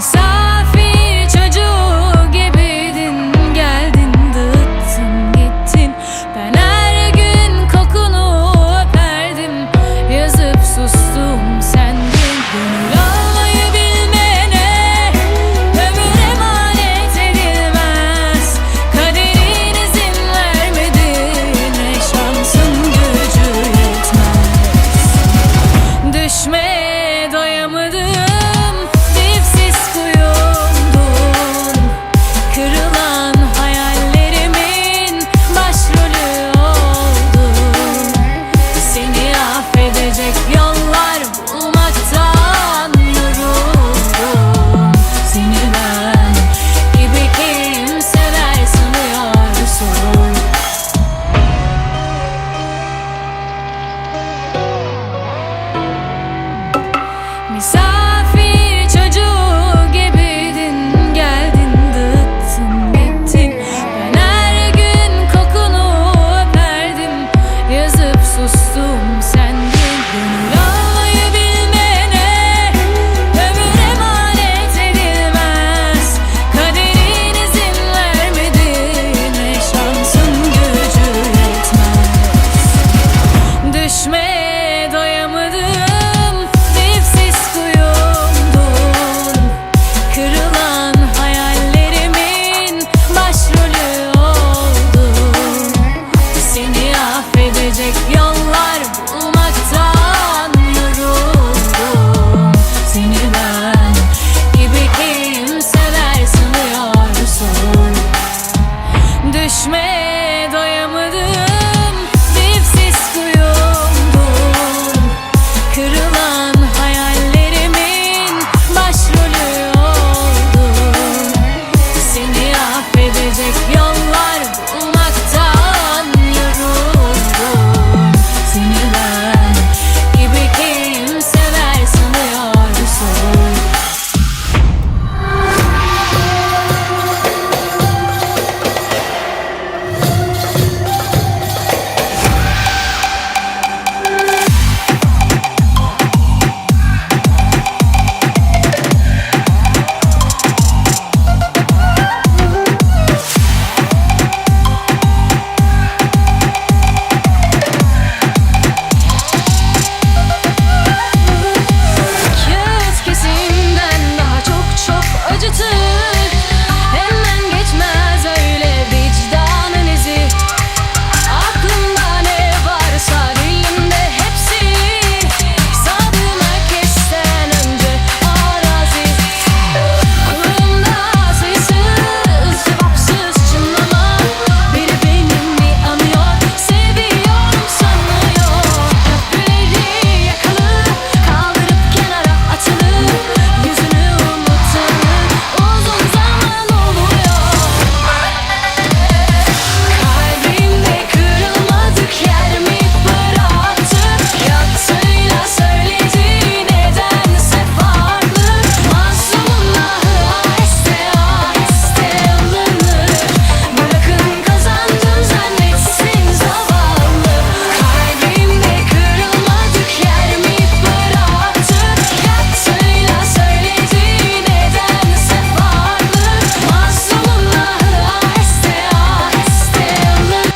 inside So. yollar bulmaktan yoruldum. Seni ben gibi kimseler sanıyorsun Düşme